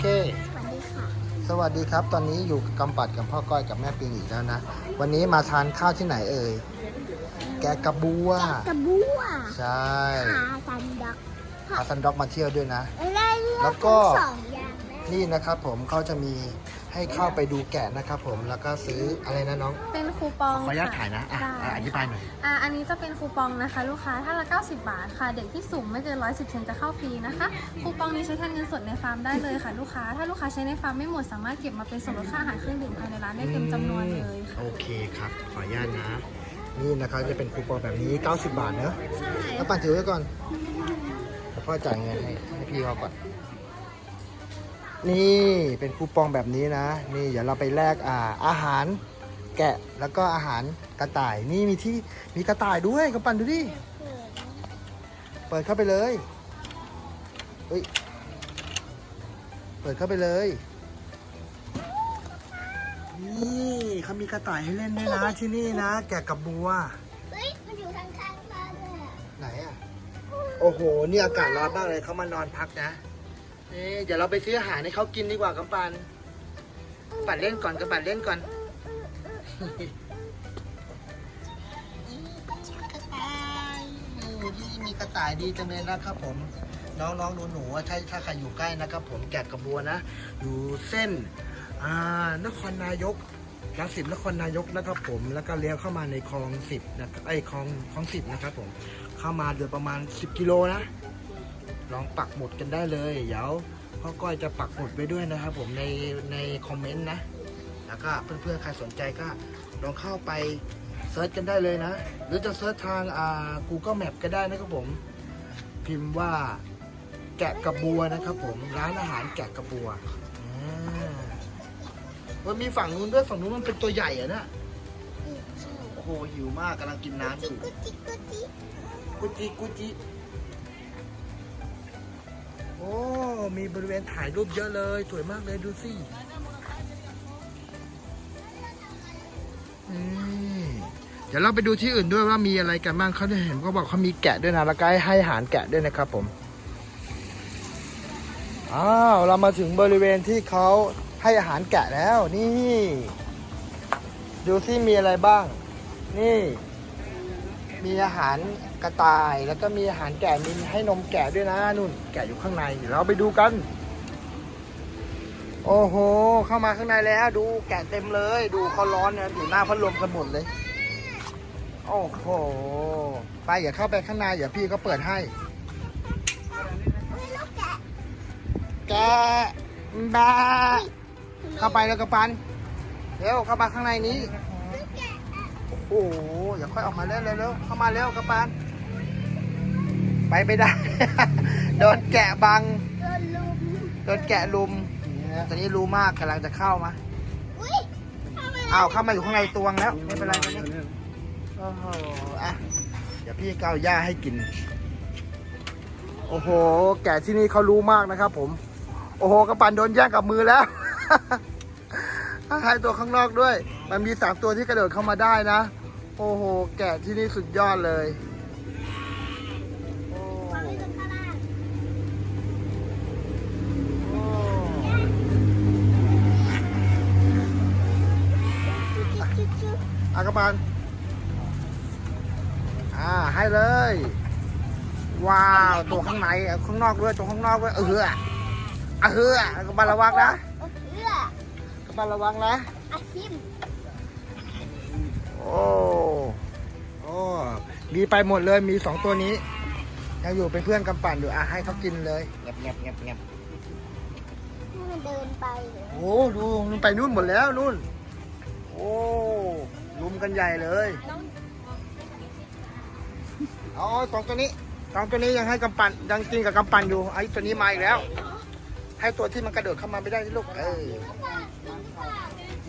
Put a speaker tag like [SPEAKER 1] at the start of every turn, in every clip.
[SPEAKER 1] เค
[SPEAKER 2] สวัสดีค่ะ
[SPEAKER 1] สวัสดีครับ ตอนนี้อยู่กับกำปัดกับพ่อก้อยกับแม่ปิงอีกแล้วนะ วันนี้มาทานข้าวที่ไหนเอ่ย แกะกระบัว
[SPEAKER 2] กระบัว
[SPEAKER 1] ใช่
[SPEAKER 2] พาซันด็อก
[SPEAKER 1] พาซันด็อกมาเที่ยวด้วยนะ
[SPEAKER 2] ได้เลือก
[SPEAKER 1] แล้วก็
[SPEAKER 2] ทั้งสองอย่างแม่
[SPEAKER 1] นี่นะครับผมเขาจะมี ให้เข้าไปดูแกะนะครับผมแล้วก็ซื้ออะไรนะน้อง
[SPEAKER 3] เป็นคูปอง
[SPEAKER 1] ขออนุญาต
[SPEAKER 3] ค่
[SPEAKER 1] ถ่ายนะอะ
[SPEAKER 3] ได้
[SPEAKER 1] อะอธิบายหน่อย
[SPEAKER 3] อะอันนี้จะเป็นคูปองนะคะ ลูกค้าท่านละ 90 บาทค่ะ เด็กที่สูงไม่เกิน 110เซนจะเข้าฟรีนะคะ คูปองนี้ใช้แทนเงินสดในฟาร์มได้เลยค่ะ ลูกค้า ถ้าลูกค้าใช้ในฟาร์มไม่หมดสามารถเก็บมาเป็นส่วนลดค่าอาหารเครื่องดื่มภายในร้านได้เต็มจำนวนเลยค่ะ
[SPEAKER 1] โอเคครับ ขออนุญาตนะ นี่นะครับจะเป็นคูปองแบบนี้ 90 บาทเนอะ
[SPEAKER 3] ใช่
[SPEAKER 1] แล้วปันถือไว้ก่อนเดี๋ยวพ่อจ่ายเงินให้ให้พี่เขาก่อน นี่เป็นคูปองแบบนี้นะ นี่เดี๋ยวเราไปแลกอ่าอาหารแกะแล้วก็อาหารกระต่ายนี่มีที่มีกระต่ายด้วยกระปันดูดิเปิดเข้าไปเลยเฮ้ยเปิดเข้าไปเลยนี่เขามีกระต่ายให้เล่นด้วยนะที่นี่นะ แกะกับบัว
[SPEAKER 2] เฮ้ยมันอยู่ข้างๆบ้านเลยอะ
[SPEAKER 1] ไหนอะโอ้โหนี่อากาศร้อนมากเลยเขามานอนพักนะ นี่เดี๋ยวเราไปซื้ออาหารให้เขากินดีกว่ากำปันปัดเล่นก่อนกำปันเล่นก่อนกระต่ายนี่ที่มีกระต่ายดีจังเลยนะครับผม น้องน้องหนูหนูๆถ้าถ้าใครอยู่ใกล้นะครับผมแกะกระบัวนะ อยู่เส้นอ่านครนายกรังสิตนครนายกนะครับผมแล้วก็เลี้ยวเข้ามาในคลองสิบนะครับไอ้คลองคลองสิบนะครับผมเข้ามาเดือประมาณ10กิโลนะ ลองปักหมุดกันได้เลย เดี๋ยวพ่อก้อยจะปักหมุดไว้ด้วยนะครับผมในในคอมเมนต์นะ แล้วก็เพื่อนๆใครสนใจก็ลองเข้าไปเซิร์ชกันได้เลยนะ หรือจะเซิร์ชทางอ่า Google Map ก็ได้นะครับผม พิมพ์ว่าแกะกระบัวนะครับผมร้านอาหารแกะกระบัวอ่ามันมีฝั่งนู้นด้วยฝั่งนู้นมันเป็นตัวใหญ่อะนะโอ้โหหิวมากกำลังกินน้ำอยู่
[SPEAKER 2] กุจิกุจิ
[SPEAKER 1] กุจิกุจิโอ้มีบริเวณถ่ายรูปเยอะเลย สวยมากเลยดูสิเดี๋ยวเราไปดูที่อื่นด้วยว่ามีอะไรกันบ้างเขาได้เห็นเขาบอกเขามีแกะด้วยนะแล้วก็ให้อาหารแกะด้วยนะครับผมอ้าวเรามาถึงบริเวณที่เขาให้อาหารแกะแล้วนี่ ดูซิมีอะไรบ้าง นี่ มีอาหารกระต่าย แล้วก็มีอาหารแกะมีให้นมแกะด้วยนะนุ่น แกะอยู่ข้างในเดี๋ยวเราไปดูกัน โอ้โห เข้ามาข้างในแล้ว ดูแกะเต็มเลย ดูเขาร้อนนะอยู่หน้าพัดลมกันหมดเลย โอ้โห ไปอย่าเข้าไปข้างในเดี๋ยวพี่ก็เปิดให้
[SPEAKER 2] แกะ
[SPEAKER 1] แบาเข้าไปแล้วกระปันเร็วเข้ามาข้างในนี้ โอ้โหอย่าค่อยออกมาเร็วเร็วๆเข้ามาเร็วกระปาน ไปไม่ได้ โดนแกะบัง
[SPEAKER 2] โดนลุม
[SPEAKER 1] โดนแกะลุมตอนนี้รู้มากกำลังจะเข้ามา
[SPEAKER 2] อุ้ยทำไม
[SPEAKER 1] อ้าวเข้ามาอยู่ข้างในตวงแล้ว ไม่เป็นไรตอนนี้โอ้โหอะเดี๋ยวพี่เกเอาหญ้าให้กิน โอ้โห แกะที่นี่เขารู้มากนะครับผม โอ้โหกระปันโดนแย่งกับมือแล้ว ให้ตัวข้างนอกด้วย มันมีสามตัวที่กระโดดเข้ามาได้นะ โอ้โห แกะที่นี่สุดยอดเลยอา
[SPEAKER 2] งไว้ตรงข้าล
[SPEAKER 1] อ่า ให้เลย ว้าว ตัวข้างใน ข้างนอกด้วย ตัวข้างนอกด้วย เออเอออะกระปันระวังนะ ระปันระวังนะ
[SPEAKER 2] อาชิม
[SPEAKER 1] โอ้โอ้มีไปหมดเลยมีสองตัวนี้ ยังอยู่เป็นเพื่อนกำปั่นอยู่อะให้เขากินเลยเงียบเงียบเงียบเงียบ
[SPEAKER 2] ให้มันเดินไปเหรอ
[SPEAKER 1] โอ้ดูมันไปนู่นหมดแล้วนู่น โอ้ลุมกันใหญ่เลยเอาสองตัวนี้สองตัวนี้ยังให้กำปั่นยังกินกับกำปั่นอยู่ไอ้ตัวนี้มาอีกแล้ว ให้ตัวที่มันกระโดดเข้ามาไม่ได้ที่ลูกเออ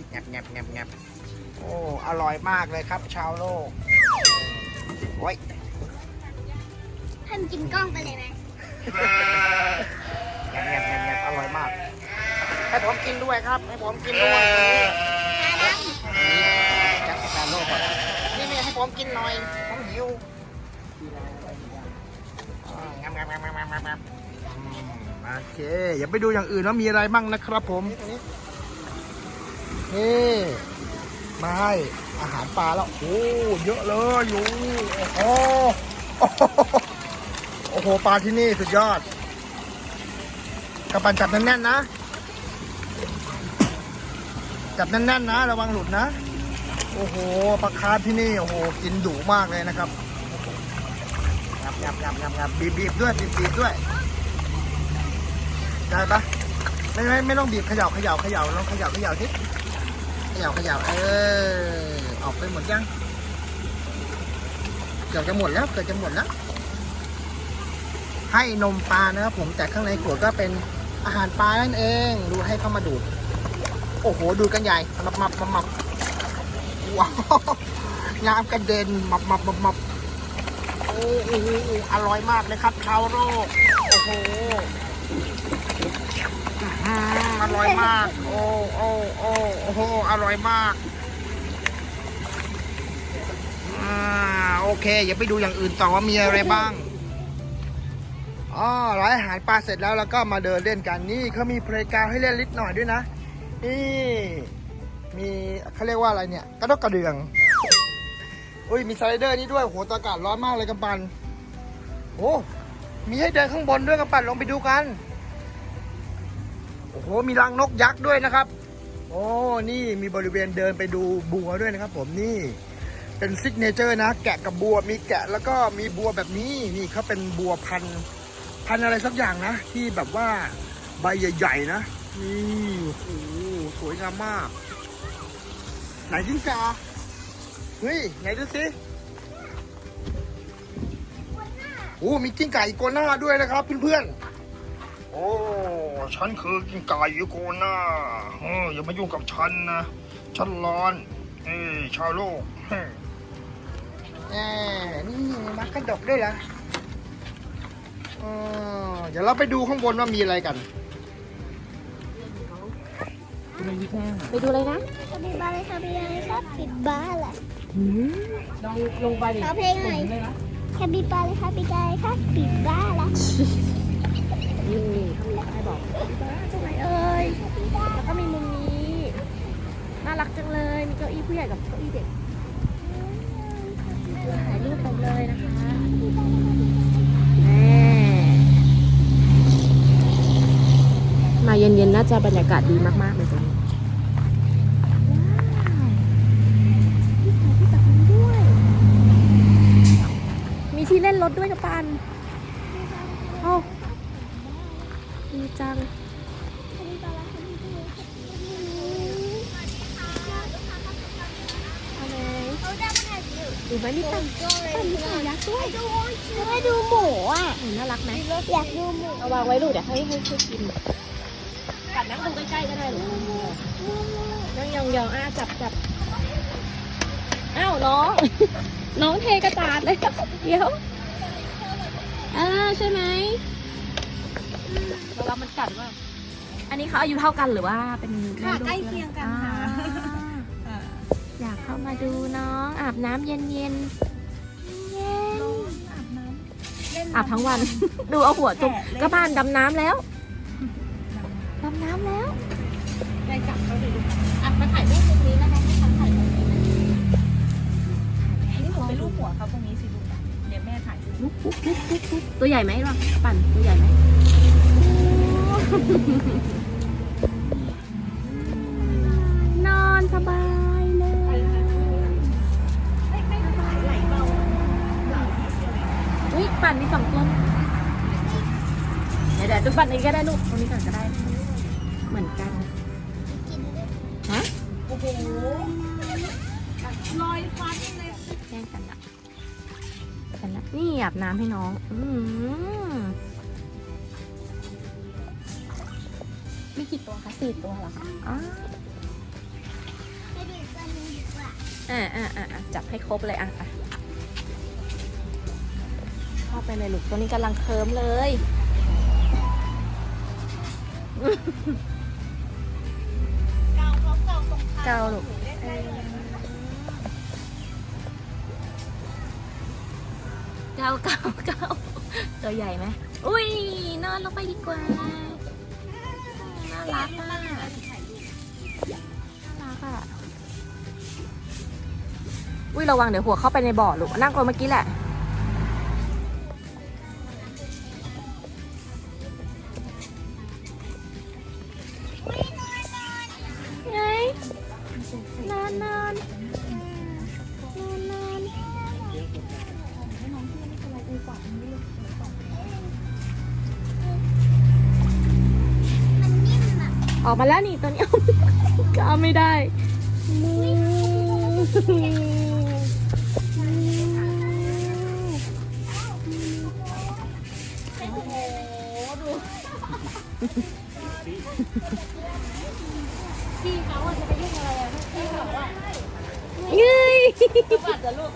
[SPEAKER 1] แงบแงบแงบแงบโอ้อร่อยมากเลยครับ ชาวโลกโอ้ย
[SPEAKER 2] ให้มันกินกล้องไปเลยไหม
[SPEAKER 1] แงบแงบแงบแงบอร่อยมาก ให้ผมกินด้วยครับ ให้ผมกินด้วย
[SPEAKER 2] ตาด
[SPEAKER 1] จักรการโลกก่อนนี่แม่ให้ผมกินหน่อยผมหิวอ่างามงามงามงามงามงามอืมมา โอเคอย่าไปดูอย่างอื่นว่ามีอะไรบ้างนะครับผมนี่มาให้อาหารปลาแล้วโอ้เยอะเลยอยู่โอ้โหโอ้โหปลาที่นี่สุดยอดกระปันจับแน่นๆนะ จับแน่นๆนะ ระวังหลุดนะ โอ้โหปลาคาร์ฟที่นี่โอ้โหกินดุมากเลยนะครับงับงับงับงับงับบีบบีบด้วยบีบด้วย ได้ปะไม่ไม่ไม่ต้องบีบเขย่าเขย่าเขย่าลองเขย่าเขย่าทิเขย่าเขย่าเออออกไปหมดยังเกือบจะหมดแล้วเกือบจะหมดแล้วให้นมปลานะครับผมแต่ข้างในขวดก็เป็นอาหารปลานั่นเอง ดูให้เข้ามาดูด โอ้โห ดูกันใหญ่มับมับมับมับว้าวน้ำกระเด็นมับมับมับมับโอ้โหอร่อยมากเลยครับชาวโลกโอ้โห อร่อยมาก โอ้โอ้โอ้โอ้โหอร่อยมากอ่าโอเค อย่าไปดูอย่างอื่นต่อว่ามีอะไรบ้างอ๋อร้านอาหารปลาเสร็จแล้วแล้วก็มาเดินเล่นกันนี่เขามีเพลย์กราวด์ให้เล่นนิดหน่อยด้วยนะ นี่มีเขาเรียกว่าอะไรเนี่ยกระดกกระเดืองอุ้ยมีสไลเดอร์นี่ด้วยโหตอากาศร้อนมากเลยกำปันโอ้ มีให้เดินข้างบนด้วยกำปันลงไปดูกัน โอ้โห มีรังนกยักษ์ด้วยนะครับ โอ้ นี่มีบริเวณเดินไปดูบัวด้วยนะครับ ผมนี่ เป็นซิกเนเจอร์นะ แกะกับบัว มีแกะแล้วก็มีบัวแบบนี้ นี่เขาเป็นบัวพันพันอะไรสักอย่างนะ ที่แบบว่าใบใหญ่ๆนะ นี่โอ้โหสวยงามมาก ไหนจิ้งจาเฮ้ย ไหนดูสิ โอ้มีกิ้งก่าอีโกน่าด้วยนะครับเพื่อนๆ โอ้ ฉันคือกิ้งก่าอีโกน่าเอออย่ามายุ่งกับฉันนะ ฉันร้อน เอ้ยชาวโลกเฮ้ยแหมนี่มักกระดกด้วยเหรอเออเดี๋ยวเราไปดูข้างบนว่ามีอะไรกัน
[SPEAKER 4] ไปดูเลยนะ
[SPEAKER 2] คาปิบาเลยคาปิบาเลยครับปิดบ้าแหละ
[SPEAKER 4] ลองลงไปดิ
[SPEAKER 2] ขอเพลงหน่อย คาปิบาเลยคาปิบาเลยครับปิดบ้าละ
[SPEAKER 4] นี่เขามีใครบอกตรงไหนเอ่ยแล้วก็มีมุมนี้น่ารักจังเลยมีเก้าอี้ผู้ใหญ่กับเก้าอี้เด็กถ่ายรูปไปเลยนะคะแม่มาเย็นๆน่าจะบรรยากาศดีมากๆเลยตรงนี้มีที่เล่น รถด้วยกับปันโอ้ดีจังอะไรดูไหมมีตังตังมีตังยักษ์ด้วย
[SPEAKER 2] ให้ดูหมูอะ
[SPEAKER 4] โอ้น่ารักไหม
[SPEAKER 2] อยากดูหมู
[SPEAKER 4] เอาวางไว้ลูกเดี๋ยวให้ให้ให้กินกัดนั่งดูใกล้ๆก็ได้หรอนั่งยองๆอะจับจับอ้าวน้อง น้องเทกระจาดเลยเดี๋ยว อ่าใช่ไหมระวังมันกัดว่าอันนี้เขาอายุเท่ากันหรือว่าเป็นแม่ลู
[SPEAKER 3] ใกล้เคียงกันค่ะ
[SPEAKER 4] อ่าอยากเข้ามาดูน้องอาบน้ำเย็นๆเย็นเย็น
[SPEAKER 3] อาบน้ำเล่น
[SPEAKER 4] อาบทั้งวัน ดูเอาหัวจุกกระพานดำน้ำแล้วดำน้ำแล้ว
[SPEAKER 3] ไปจับเขาดูอะมาถ่ายรูปตรงนี้นะคะให้ฉันถ่ายตรงนี้นะนี่หนูไปรูปหัวเขาตรงนี้สิลูกเดี๋ยวแม่ถ่ายรูป
[SPEAKER 4] ปุ๊บปุ๊บปุ๊บปุ๊บปุ๊บ ตัวใหญ่ไหมล่ะปั่นตัวใหญ่ไหมนอนสบายเลยอุ้ยปั่นมีสองตัวเดี๋ยวเดี๋ยวจะปั่นเองก็ได้ลูกตรงนี้ก่อนก็ได้ เหมือนกันฮะ
[SPEAKER 3] โอ้โหลอยฟันเลย
[SPEAKER 4] แย่งกันละ กันละนี่อาบน้ำให้น้อง อืมมีกี่ตัวคะสี่ตัวเหรอคะอ๋อ
[SPEAKER 2] ไปดูตัวนี้ดีกว่า
[SPEAKER 4] อ่าอ่าอ่าอ่าจับให้ครบเลยอะอะเข้าไปเลยลูกตัวนี้กำลังเคิมเลย
[SPEAKER 3] เกาเขาเกาตรง
[SPEAKER 4] เกาลูก
[SPEAKER 3] เล่นได้เลย
[SPEAKER 4] เก้าเก้าเก้าตัวใหญ่ไหมอุ้ย นอนลงไปดีกว่า น่ารักมากน่ารักอะ อุ้ยระวังเดี๋ยวหัวเข้าไปในบ่อลูกนั่งลงเมื่อกี้แหละ ออกมาแล้วนี่ตอนนี้ ก็เอาไม่ได้เงยสวัสดีลูก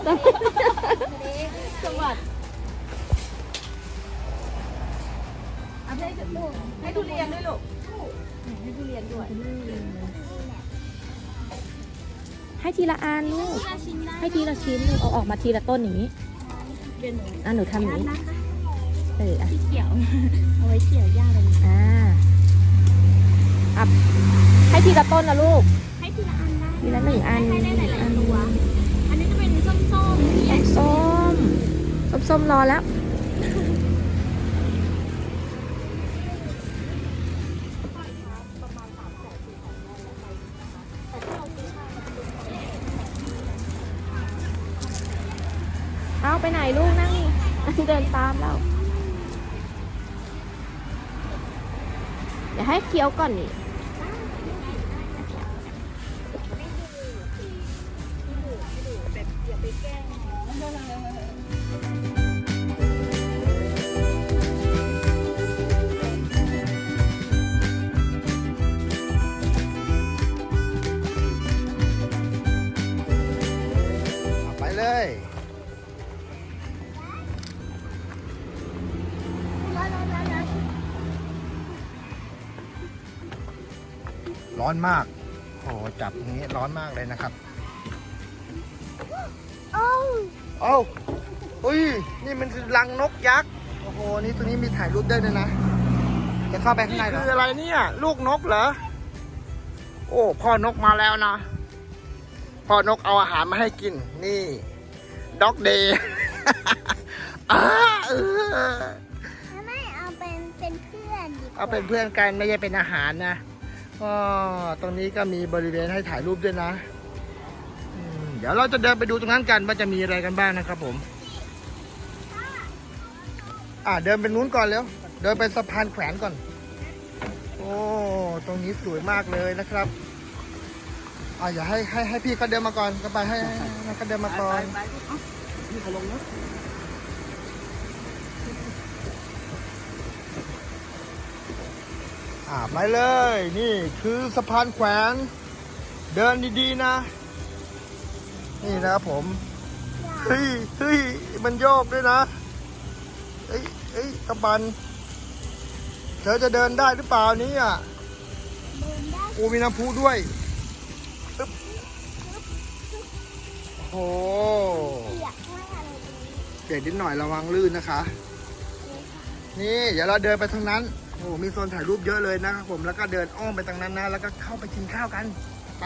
[SPEAKER 4] สวัสดีให้ทุเรียนด้วยลูก ให้ทีละอันลูก ให้ทีละชิ้นลูกเอาออกมาทีละต้นอย่างนี้อะหนูทำอย่างนี้ เอออะ
[SPEAKER 2] เกี่ยว เอาไว้เกี่ยวหญ้าเลย
[SPEAKER 4] อ่าอะให้ทีละต้นนะลูก
[SPEAKER 2] ให้ทีละอันได้
[SPEAKER 4] ทีละหนึ่งอัน
[SPEAKER 2] ให้ได้หลายๆตัวอันนี้จะเป็นส้มๆที่
[SPEAKER 4] ส้มส้มส้มรอแล้ว เดินตามเรา เดี๋ยวให้เคี้ยวก่อนนี่
[SPEAKER 1] ร้อนมาก โอ้โหจับตรงนี้ร้อนมากเลยนะครับ
[SPEAKER 2] โอ้
[SPEAKER 1] เอ้าอุ้ย นี่มันคือรังนกยักษ์ โอ้โห นี่ตัวนี้มีถ่ายรูปได้ด้วยนะ จะเข้าไปข้างในเหรอคืออะไรเนี่ย ลูกนกเหรอ โอ้ พ่อนกมาแล้วนะ พ่อนกเอาอาหารมาให้กิน นี่ ด็อกเดย์อ้าเออ
[SPEAKER 2] ไม่เอาเป็นเป็นเพื่อนดีกว่า
[SPEAKER 1] เอาเป็นเพื่อนกันไม่ใช่เป็นอาหารนะ อ๋อตรงนี้ก็มีบริเวณให้ถ่ายรูปด้วยนะ เดี๋ยวเราจะเดินไปดูตรงนั้นกันว่าจะมีอะไรกันบ้างนะครับผม อ่าเดินไปนู้นก่อนเร็วเดินไปสะพานแขวนก่อน โอ้ ตรงนี้สวยมากเลยนะครับอ่าอย่าให้ให้ให้พี่เขาเดินมาก่อนก็ไปให้ให้ให้เขาเดินมาก่อนพี่เขาลงนะ อ่าไปเลย นี่คือสะพานแขวน เดินดีๆนะ นี่นะครับผมเฮ้ยเฮ้ยมันโยกด้วยนะเอ้ยเอ้ยตะบัน เธอจะเดินได้หรือเปล่านี้อะโอ้มีน้ำพุด้วยโอ้โห
[SPEAKER 2] เปียกนิ
[SPEAKER 1] ดหน่อยระวังลื่นนะคะ นี่ เดี๋ยวเราเดินไปทางนั้น อ้มีโซนถ่ายรูปเยอะเลยนะครับผมแล้วก็เดินอ้อมไปทางนั้นนะ แล้วก็เข้าไปกินข้าวกัน ไป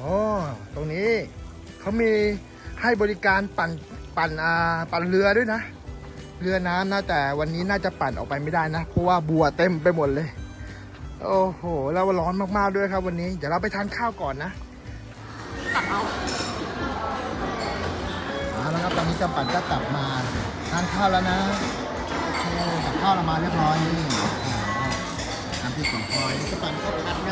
[SPEAKER 1] อ๋อตรงนี้เขามีให้บริการปั่นปั่นอ่าปั่นเรือด้วยนะ เรือน้ำนะแต่วันนี้น่าจะปั่นออกไปไม่ได้นะ เพราะว่าบัวเต็มไปหมดเลย โอ้โหแล้วร้อนมากๆด้วยครับวันนี้ เดี๋ยวเราไปทานข้าวก่อนนะเอาแล้วครับตอนนี้จำปั่นก็กลับมาทานข้าวแล้วนะโอเคกับข้าวเรามาเรียบร้อยนี่อ่าน้ำพริกของพลอยจำปั่นก็พัดนะ